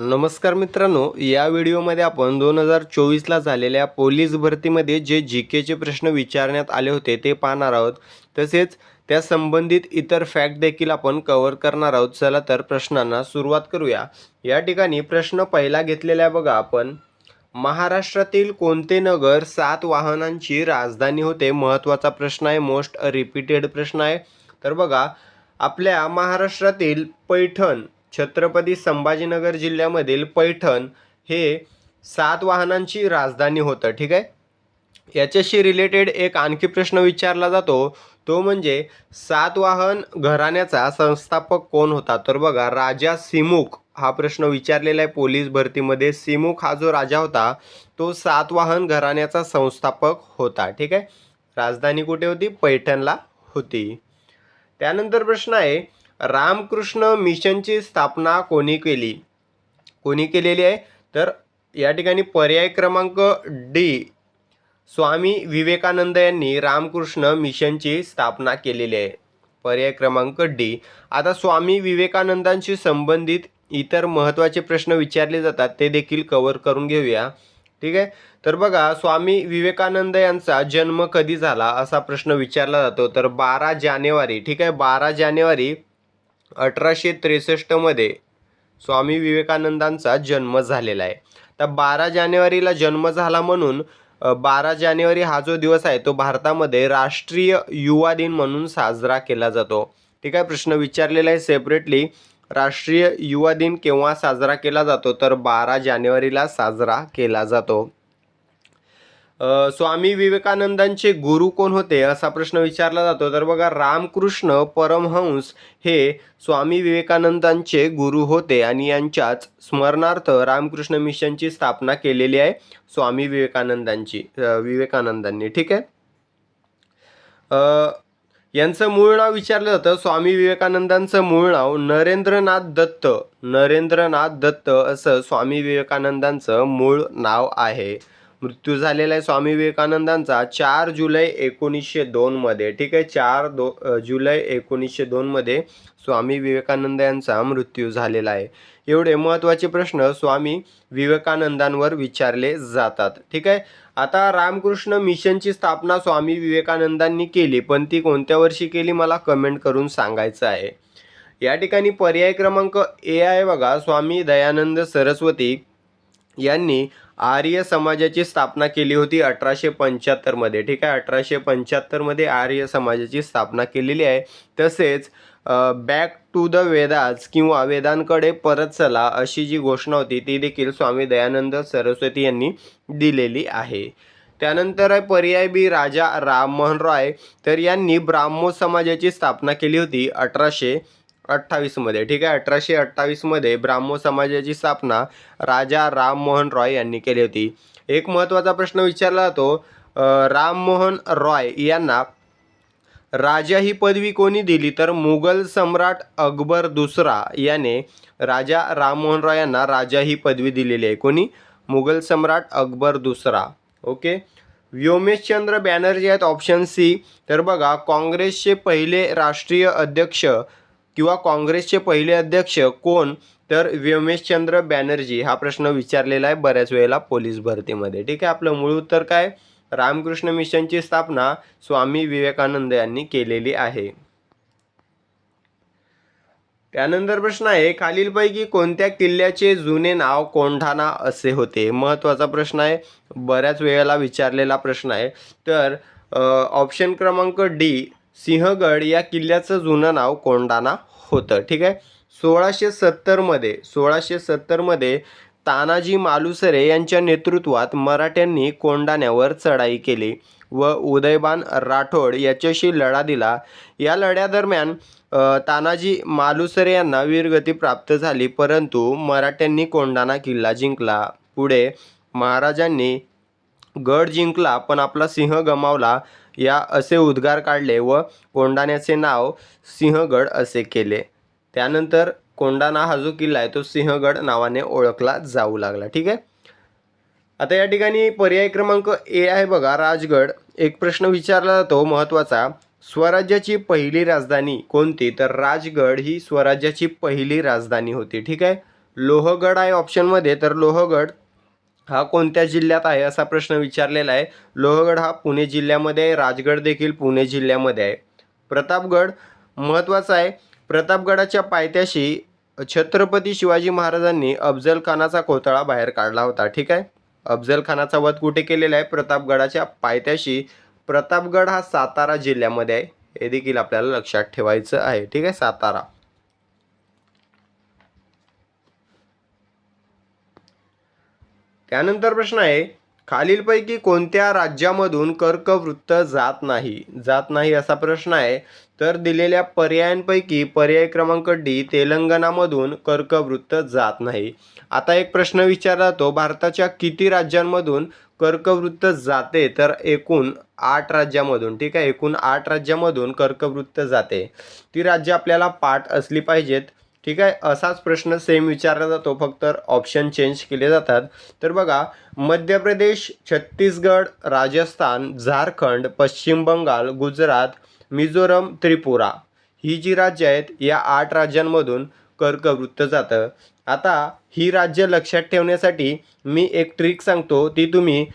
नमस्कार मित्रांनो या व्हिडिओमध्ये आपण दोन हजार चोवीसला झालेल्या पोलीस भरतीमध्ये जे जी केचे प्रश्न विचारण्यात आले होते ते पाहणार आहोत. तसेच त्या संबंधित इतर फॅक्ट देखील आपण कव्हर करणार आहोत. चला तर प्रश्नांना सुरुवात करूया. या ठिकाणी प्रश्न पहिला घेतलेला आहे बघा आपण. महाराष्ट्रातील कोणते नगर सात वाहनांची राजधानी होते? महत्त्वाचा प्रश्न आहे मोस्ट रिपीटेड प्रश्न आहे. तर बघा आपल्या महाराष्ट्रातील पैठण छत्रपती संभाजीनगर जिल्ह्यामधील पैठण हे सात वाहनांची राजधानी होतं ठीक आहे? याच्याशी रिलेटेड एक आणखी प्रश्न विचारला जातो. तो म्हणजे सातवाहन घराण्याचा संस्थापक कोण होता? तर बघा राजा सिमुक हा प्रश्न विचारलेला आहे पोलीस भरतीमध्ये. सिमुक हा जो राजा होता तो सातवाहन घराण्याचा संस्थापक होता ठीक आहे? राजधानी कुठे होती? पैठणला होती. त्यानंतर प्रश्न आहे रामकृष्ण मिशनची स्थापना कोणी केली? कोणी केलेली आहे? तर या ठिकाणी पर्याय क्रमांक डी स्वामी विवेकानंद यांनी रामकृष्ण मिशनची स्थापना केलेली आहे. पर्याय क्रमांक डी. आता स्वामी विवेकानंदांशी संबंधित इतर महत्त्वाचे प्रश्न विचारले जातात ते देखील कवर करून घेऊया. ठीक आहे? तर बघा स्वामी विवेकानंद यांचा जन्म कधी झाला असा प्रश्न विचारला जातो. तर बारा जानेवारी ठीक आहे? बारा जानेवारी अठराशे त्रेसष्टमध्ये स्वामी विवेकानंदांचा जन्म झालेला आहे. तर बारा जानेवारीला जन्म झाला म्हणून बारा जानेवारी हा जो दिवस आहे तो भारतामध्ये राष्ट्रीय युवा दिन म्हणून साजरा केला जातो. ठीक आहे प्रश्न विचारलेला आहे सेपरेटली राष्ट्रीय युवा दिन केव्हा साजरा केला जातो? तर बारा जानेवारीला साजरा केला जातो. स्वामी विवेकानंदांचे गुरु कोण होते असा प्रश्न विचारला जातो. तर बघा रामकृष्ण परमहंस हे स्वामी विवेकानंदांचे गुरु होते आणि यांच्याच स्मरणार्थ रामकृष्ण मिशनची स्थापना केलेली आहे स्वामी विवेकानंदांची विवेकानंदांनी. ठीक आहे? यांचं मूळ नाव विचारलं जातं. स्वामी विवेकानंदांचं मूळ नाव नरेंद्रनाथ दत्त. नरेंद्रनाथ दत्त असं स्वामी विवेकानंदांचं मूळ नाव आहे. मृत्यू झालेला आहे स्वामी विवेकानंदांचा चार जुलै एकोणीसशे दोनमध्ये ठीक आहे चार दो जुलै एकोणीसशे दोनमध्ये स्वामी विवेकानंद यांचा मृत्यू झालेला आहे. एवढे महत्त्वाचे प्रश्न स्वामी विवेकानंदांवर विचारले जातात. ठीक आहे आता रामकृष्ण मिशनची स्थापना स्वामी विवेकानंदांनी केली पण ती कोणत्या वर्षी केली मला कमेंट करून सांगायचं आहे. या ठिकाणी पर्याय क्रमांक ए आहे बघा स्वामी दयानंद सरस्वती यांनी आर्य समाजाची स्थापना केली होती अठराशे पंच्याहत्तरमध्ये ठीक आहे? अठराशे पंच्याहत्तरमध्ये आर्य समाजाची स्थापना केलेली आहे. तसेच बॅक टू द वेदाज किंवा वेदांकडे परत चला अशी जी घोषणा होती ती देखील स्वामी दयानंद सरस्वती यांनी दिलेली आहे. त्यानंतर आहे पर्याय बी राजा राममोहन रॉय. तर यांनी ब्राह्मो समाजाची स्थापना केली होती अठराशे अठ्ठावीसमध्ये ठीक आहे? अठराशे अठ्ठावीसमध्ये ब्राह्मो समाजाची स्थापना राजा राममोहन रॉय यांनी केली होती. एक महत्त्वाचा प्रश्न विचारला जातो राममोहन रॉय यांना राजा ही पदवी कोणी दिली? तर मुघल सम्राट अकबर दुसरा याने राजा राममोहन रॉय यांना राजा ही पदवी दिलेली आहे. कोणी? मुघल सम्राट अकबर दुसरा. ओके? व्योमेशचंद्र बॅनर्जी आहेत ऑप्शन सी. तर बघा काँग्रेसचे पहिले राष्ट्रीय अध्यक्ष किंवा काँग्रेसचे पहिले अध्यक्ष कोण? तर व्योमेशचंद्र बॅनर्जी. हा प्रश्न विचारलेला आहे बऱ्याच वेळेला पोलीस भरतीमध्ये. ठीक आहे आपलं मूळ उत्तर काय? रामकृष्ण मिशनची स्थापना स्वामी विवेकानंद यांनी केलेली आहे. त्यानंतर प्रश्न आहे खालीलपैकी कोणत्या किल्ल्याचे जुने नाव कोंढाणा असे होते? महत्त्वाचा प्रश्न आहे बऱ्याच वेळेला विचारलेला प्रश्न आहे. तर ऑप्शन क्रमांक डी सिंहगड या किल्ल्याचं जुनं नाव कोंडाना होतं. ठीक आहे? सोळाशे सत्तरमध्ये सोळाशे सत्तरमध्ये तानाजी मालुसरे यांच्या नेतृत्वात मराठ्यांनी कोंडाण्यावर चढाई केली व उदयबान राठोड याच्याशी लढा दिला. या लढ्यादरम्यान तानाजी मालुसरे यांना वीरगती प्राप्त झाली परंतु मराठ्यांनी कोंडाना किल्ला जिंकला. पुढे महाराजांनी गड जिंकला पण आपला सिंह गमावला या असे उद्गार काढले व कोंडाण्याचे नाव सिंहगड असे केले. त्यानंतर कोंडाणा हा जो किल्ला आहे तो सिंहगड नावाने ओळखला जाऊ लागला. ठीक आहे? आता या ठिकाणी पर्याय क्रमांक ए आहे बघा राजगड. एक प्रश्न विचारला जातो महत्त्वाचा. स्वराज्याची पहिली राजधानी कोणती? तर राजगड ही स्वराज्याची पहिली राजधानी होती. ठीक आहे? लोहगड आहे ऑप्शनमध्ये तर लोहगड हा कोणत्या जिल्ह्यात आहे असा प्रश्न विचारलेला आहे. लोहगड हा पुणे जिल्ह्यामध्ये आहे. राजगड देखील पुणे जिल्ह्यामध्ये आहे. प्रतापगड महत्त्वाचा आहे. प्रतापगडाच्या पायथ्याशी छत्रपती शिवाजी महाराजांनी अफजलखानाचा कोथळा बाहेर काढला होता. ठीक आहे? अफजलखानाचा वध कुठे केलेला आहे? प्रतापगडाच्या पायथ्याशी. प्रतापगड हा सातारा जिल्ह्यामध्ये आहे. हे देखील आपल्याला लक्षात ठेवायचं आहे. ठीक आहे? सातारा. त्यानंतर प्रश्न आहे खालीलपैकी कोणत्या राज्यामधून कर्कवृत्त जात नाही? जात नाही असा प्रश्न आहे. तर दिलेल्या पर्यायांपैकी पर्याय क्रमांक डी तेलंगणामधून कर्कवृत्त जात नाही. आता एक प्रश्न विचारला तो भारताच्या किती राज्यांमधून कर्कवृत्त जाते? तर एकूण आठ राज्यामधून ठीक आहे? एकूण आठ राज्यामधून कर्कवृत्त जाते. ती राज्य आपल्याला पाठ असली पाहिजेत. ठीक आहे? असाच प्रश्न सेम विचारला जातो. फक्त ऑप्शन चेंज केले जातात. तर बघा मध्य प्रदेश छत्तीसगड राजस्थान झारखंड पश्चिम बंगाल गुजरात मिझोरम त्रिपुरा ही जी राज्य आहेत या आठ राज्यांमधून कर्कवृत्त जातं. आता ही राज्य लक्षात ठेवण्यासाठी मी एक ट्रिक सांगतो. ती तुम्ही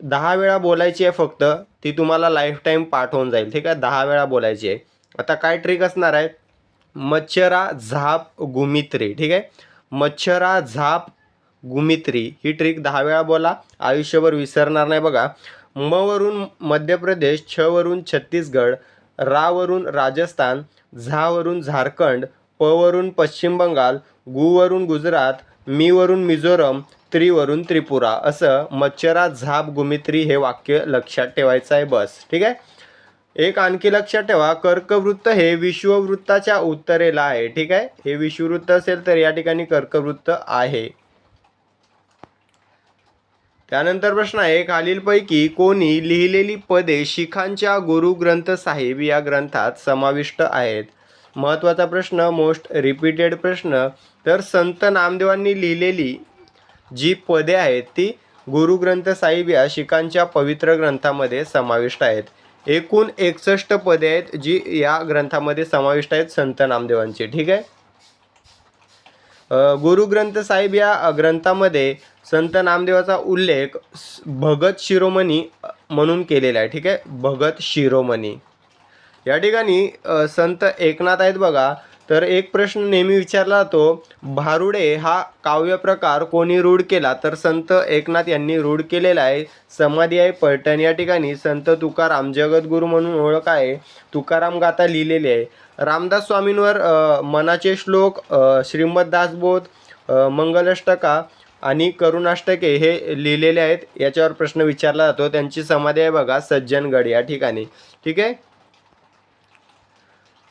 दहा वेळा बोलायची आहे फक्त ती तुम्हाला लाईफ टाईम पाठवून जाईल. ठीक आहे? दहा वेळा बोलायची आहे. आता काय ट्रिक असणार आहे मच्छरा झाप गुमित्री ठीक आहे? मच्छरा झाप गुमित्री ही ट्रिक दहा वेळा बोला आयुष्यभर विसरणार नाही बघा. म वरून मध्य प्रदेश छ वरून छत्तीसगड रा वरून राजस्थान झा वरून झारखंड प वरून पश्चिम बंगाल गु वरून गुजरात मी वरून मिझोरम त्रिवरून त्रिपुरा. असं मच्छरा झाप गुमित्री हे वाक्य लक्षात ठेवायचं आहे बस ठीक आहे? एक आणखी लक्षात ठेवा कर्कवृत्त हे विश्ववृत्ताच्या उत्तरेला आहे ठीक आहे? हे विश्ववृत्त असेल तर या ठिकाणी कर्कवृत्त आहे. त्यानंतर प्रश्न आहे खालीलपैकी कोणी लिहिलेली पदे शिखांच्या गुरु ग्रंथ साहिब या ग्रंथात समाविष्ट आहेत? महत्त्वाचा प्रश्न मोस्ट रिपीटेड प्रश्न. तर संत नामदेवांनी लिहिलेली जी पदे आहेत ती गुरु ग्रंथ साहिब या शिखांच्या पवित्र ग्रंथामध्ये समाविष्ट आहेत. एकूण एकसष्ट पदे आहेत जी या ग्रंथामध्ये समाविष्ट आहेत संत नामदेवांची. ठीक आहे? गुरु ग्रंथ साहेब या ग्रंथामध्ये संत नामदेवाचा उल्लेख भगत शिरोमणी म्हणून केलेला आहे. ठीक आहे? भगत शिरोमणी. या ठिकाणी संत एकनाथ आहेत बघा. तर एक प्रश्न नेहमी विचारला जातो भारुडे हा काव्यप्रकार कोणी रूढ केला? तर संत एकनाथ यांनी रूढ केलेला आहे. समाधी आहे पैठण या ठिकाणी संत तुकाराम जगद्गुरू म्हणून ओळख आहे. तुकाराम गाथा लिहिलेली आहे. रामदास स्वामींवर मनाचे श्लोक श्रीमद दासबोध मंगलाष्टका आणि करुणाष्टके हे लिहिलेले आहेत. याच्यावर प्रश्न विचारला जातो. त्यांची समाधी आहे बघा सज्जनगड या ठिकाणी. ठीक आहे?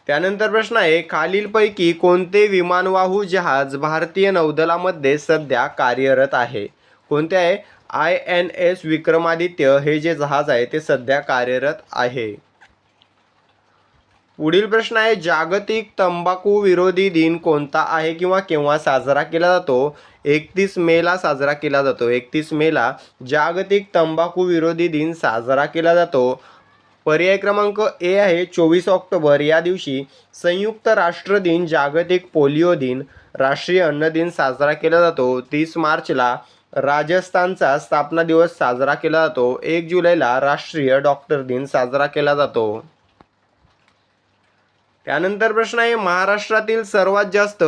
त्यानंतर प्रश्न आहे खालीलपैकी कोणते विमानवाहू जहाज भारतीय नौदलामध्ये सध्या कार्यरत आहे? कोणते आहे? आय एन एस विक्रमादित्य हे जे जहाज आहे ते सध्या कार्यरत आहे. पुढील प्रश्न आहे जागतिक तंबाखू विरोधी दिन कोणता आहे किंवा केव्हा साजरा केला जातो? एकतीस मेला साजरा केला जातो. एकतीस मेला जागतिक तंबाखू विरोधी दिन साजरा केला जातो. पर्याय क्रमांक ए आहे चोवीस ऑक्टोबर. या दिवशी संयुक्त राष्ट्र दिन जागतिक पोलिओ दिन राष्ट्रीय अन्न दिन साजरा केला जातो. तीस मार्चला राजस्थानचा स्थापना दिवस साजरा केला जातो. एक जुलैला राष्ट्रीय डॉक्टर दिन साजरा केला जातो. त्यानंतर प्रश्न आहे महाराष्ट्रातील सर्वात जास्त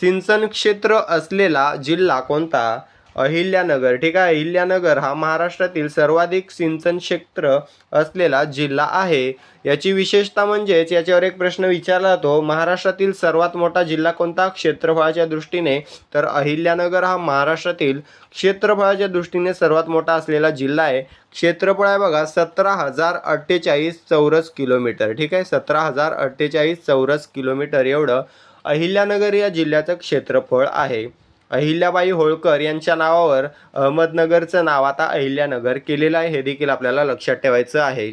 सिंचन क्षेत्र असलेला जिल्हा कोणता? अहिल्यानगर. ठीक आहे अहिल्यानगर हा महाराष्ट्रातील सर्वाधिक सिंचन क्षेत्र असलेला जिल्हा आहे. याची विशेषता म्हणजेच याच्यावर एक प्रश्न विचारला जातो महाराष्ट्रातील सर्वात मोठा जिल्हा कोणता? क्षेत्रफळाच्या दृष्टीने. तर अहिल्यानगर हा महाराष्ट्रातील क्षेत्रफळाच्या दृष्टीने सर्वात मोठा असलेला जिल्हा आहे. क्षेत्रफळ आहे बघा सतरा हजार अठ्ठेचाळीस चौरस किलोमीटर. ठीक आहे सतरा हजार अठ्ठेचाळीस चौरस किलोमीटर एवढं अहिल्यानगर या जिल्ह्याचं क्षेत्रफळ आहे. अहिल्याबाई होळकर यांच्या नावावर अहमदनगरचं नाव आता अहिल्यानगर केलेलं आहे. हे देखील आपल्याला लक्षात ठेवायचं आहे.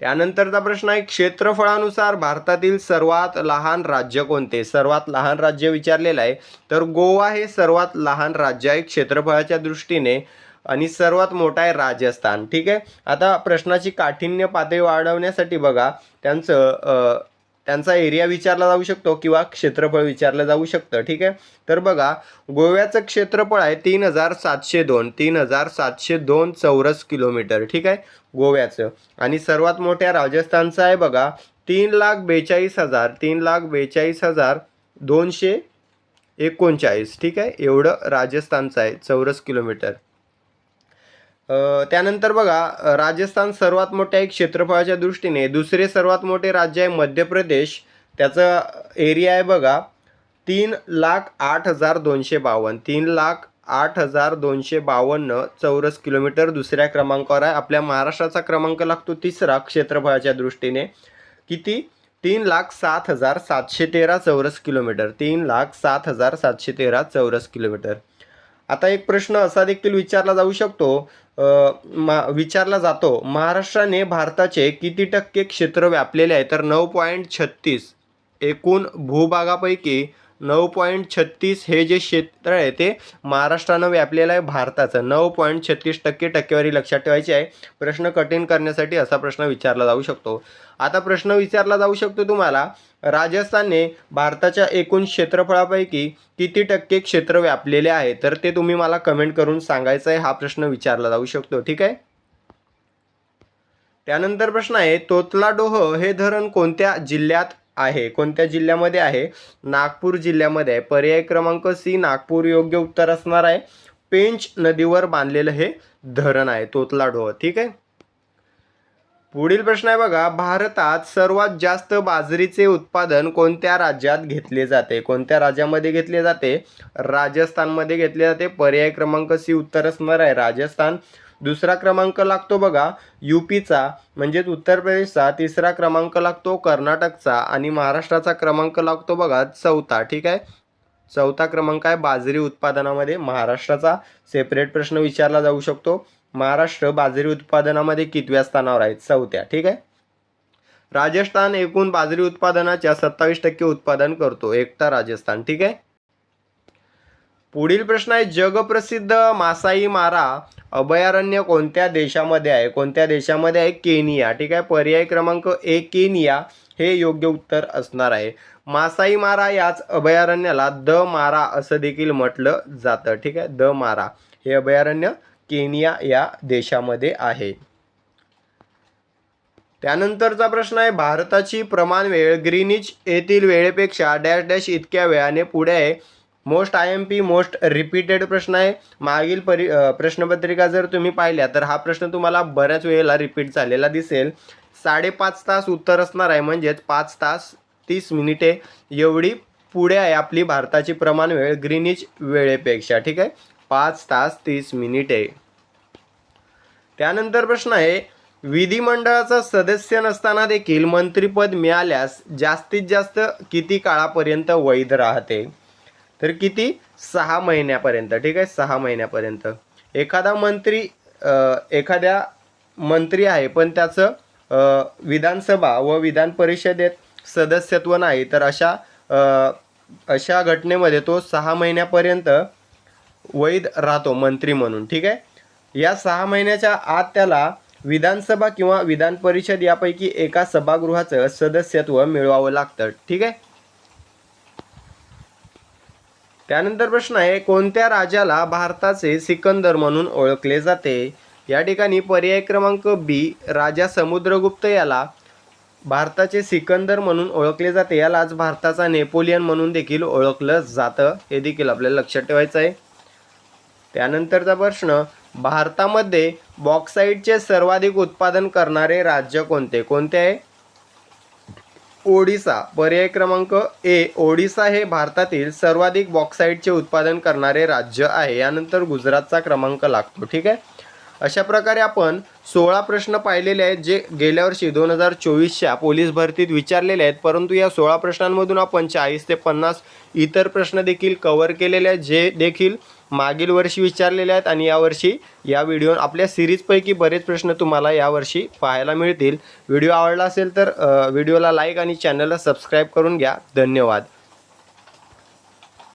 त्यानंतरचा प्रश्न आहे क्षेत्रफळानुसार भारतातील सर्वात लहान राज्य कोणते? सर्वात लहान राज्य विचारलेलं आहे. तर गोवा हे सर्वात लहान राज्य आहे क्षेत्रफळाच्या दृष्टीने आणि सर्वात मोठा आहे राजस्थान. ठीक आहे? आता प्रश्नाची काठिण्य पातळी वाढवण्यासाठी बघा. त्यांचं त्यांचा एरिया विचारला जाऊ शकतो किंवा क्षेत्रफळ विचारलं जाऊ शकतं ठीक आहे? तर बघा गोव्याचं क्षेत्रफळ आहे तीन हजार सातशे दोन तीन हजार सातशे दोन चौरस किलोमीटर ठीक आहे? गोव्याचं. आणि सर्वात मोठ्या राजस्थानचं आहे बघा तीन लाख बेचाळीस हजार तीन लाख बेचाळीस हजार दोनशे एकोणचाळीस ठीक आहे? एवढं राजस्थानचं आहे चौरस किलोमीटर. त्यानंतर बघा राजस्थान सर्वात मोठ्या एक क्षेत्रफळाच्या दृष्टीने दुसरे सर्वात मोठे राज्य आहे मध्य प्रदेश. त्याचं एरिया आहे बघा तीन लाख आठ हजार दोनशे बावन्न. तीन लाख आठ हजार दोनशे बावन्न चौरस किलोमीटर दुसऱ्या क्रमांकावर आहे. आपल्या महाराष्ट्राचा क्रमांक लागतो तिसरा क्षेत्रफळाच्या दृष्टीने. किती? तीन लाख सात हजार सातशे तेरा चौरस किलोमीटर. तीन लाख सात हजार सातशे तेरा चौरस किलोमीटर. आता एक प्रश्न असा देखील विचारला जाऊ शकतो मा विचारला जातो महाराष्ट्राने भारताचे किती टक्के क्षेत्र व्यापलेले आहे? तर नऊ पॉईंट छत्तीस. एकूण भूभागापैकी नऊ पॉईंट छत्तीस हे जे क्षेत्र आहे ते महाराष्ट्रानं व्यापलेलं आहे भारताचं. नऊ पॉईंट छत्तीस टक्के टक्केवारी लक्षात ठेवायची आहे. प्रश्न कठीण करण्यासाठी असा प्रश्न विचारला जाऊ शकतो. आता प्रश्न विचारला जाऊ शकतो तुम्हाला राजस्थानने भारताच्या एकूण क्षेत्रफळापैकी किती टक्के क्षेत्र व्यापलेले आहे? तर ते तुम्ही मला कमेंट करून सांगायचं आहे हा प्रश्न विचारला जाऊ शकतो. ठीक आहे? त्यानंतर प्रश्न आहे तोतलाडोह हे धरण कोणत्या जिल्ह्यात आहे. कोणत्या जिल्ह्यामध्ये आहे? नागपूर जिल्ह्यामध्ये आहे. पर्याय क्रमांक सी नागपूर योग्य उत्तर असणार आहे. पेंच नदीवर बांधलेलं हे धरण आहे तोतलाडोह ठीक आहे? पुढील प्रश्न आहे बघा. भारतात सर्वात जास्त बाजरीचे उत्पादन कोणत्या राज्यात घेतले जाते? कोणत्या राज्यामध्ये घेतले जाते? राजस्थानमध्ये घेतले जाते. पर्याय क्रमांक सी उत्तर असणार आहे. राजस्थान दुसरा क्रमांक लागतो बघा युपीचा म्हणजेच उत्तर प्रदेशचा तिसरा क्रमांक लागतो कर्नाटकचा आणि महाराष्ट्राचा क्रमांक लागतो बघा चौथा ठीक आहे? चौथा क्रमांक आहे बाजरी उत्पादनामध्ये महाराष्ट्राचा सेपरेट प्रश्न विचारला जाऊ शकतो. महाराष्ट्र बाजरी उत्पादनामध्ये कितव्या स्थानावर आहे? चौथ्या ठीक आहे? राजस्थान एकूण बाजरी उत्पादनाच्या सत्तावीस टक्के उत्पादन करतो एकटा राजस्थान ठीक आहे? पुढील प्रश्न आहे जगप्रसिद्ध मासाई मारा अभयारण्य कोणत्या देशामध्ये आहे? कोणत्या देशामध्ये आहे? केनिया. ठीक आहे? पर्याय क्रमांक ए केनिया. हे योग्य उत्तर असणार आहे. मासाई मारा याच अभयारण्याला द मारा असं देखील म्हटलं जातं. ठीक आहे? द मारा. हे अभयारण्य केनिया या देशामध्ये आहे. त्यानंतरचा प्रश्न आहे भारताची प्रमाण वेळ ग्रीनिच येथील वेळेपेक्षा डॅश डॅश इतक्या वेळाने पुढे आहे. Most I M P most repeated प्रश्न आहे. मागील परि प्रश्नपत्रिका जर तुम्ही पाहिल्या तर हा प्रश्न तुम्हाला बऱ्याच वेळेला रिपीट झालेला दिसेल. साडेपाच तास उत्तर असणार आहे म्हणजेच पाच तास तीस मिनिटे. एवढी पुढे आहे आपली भारताची प्रमाण वेळ ग्रीनिच वेळेपेक्षा ठीक आहे? पाच तास तीस मिनिटे. त्यानंतर प्रश्न आहे विधिमंडळाचा सदस्य नसताना देखील मंत्रिपद मिळाल्यास जास्तीत जास्त किती काळापर्यंत वैध राहते? तर किती? सहा महिन्यापर्यंत. ठीक आहे? सहा महिन्यापर्यंत. एखादा मंत्री एखाद्या मंत्री आहे पण त्याचं विधानसभा व विधान परिषदेत सदस्यत्व नाही तर अशा अशा घटनेमध्ये तो सहा महिन्यापर्यंत वैध राहतो मंत्री म्हणून. ठीक आहे? या सहा महिन्याच्या आत त्याला विधानसभा किंवा विधान परिषद यापैकी एका सभागृहाचं सदस्यत्व मिळवावं लागतं. ठीक आहे? त्यानंतर प्रश्न आहे कोणत्या राजाला भारताचे सिकंदर म्हणून ओळखले जाते? या ठिकाणी पर्याय क्रमांक बी राजा समुद्रगुप्त याला भारताचे सिकंदर म्हणून ओळखले जाते. यालाच भारताचा नेपोलियन म्हणून देखील ओळखलं जातं. हे देखील आपल्याला लक्षात ठेवायचं आहे. त्यानंतरचा प्रश्न भारतामध्ये बॉक्साईटचे सर्वाधिक उत्पादन करणारे राज्य कोणते? कोणते आहे? ओडिसा. पर्याय क्रमांक ए ओडिसा हे भारतातील सर्वाधिक बॉक्साईटचे उत्पादन करणारे राज्य आहे. यानंतर गुजरातचा क्रमांक लागतो ठीक आहे? अशा प्रकारे आपण सोळा प्रश्न पाहिलेले आहेत जे गेल्या वर्षी दोन हजार चोवीसच्या पोलीस भरतीत विचारलेले आहेत. परंतु या सोळा प्रश्नांमधून आपण चाळीस ते पन्नास इतर प्रश्न देखील कव्हर केलेले आहेत जे देखील मागील वर्षी विचारलेले आहेत आणि यावर्षी या व्हिडिओ आपल्या सिरीजपैकी बरेच प्रश्न तुम्हाला यावर्षी पाहायला मिळतील. व्हिडिओ आवडला असेल तर व्हिडिओला लाईक आणि चॅनलला सबस्क्राईब करून घ्या. धन्यवाद.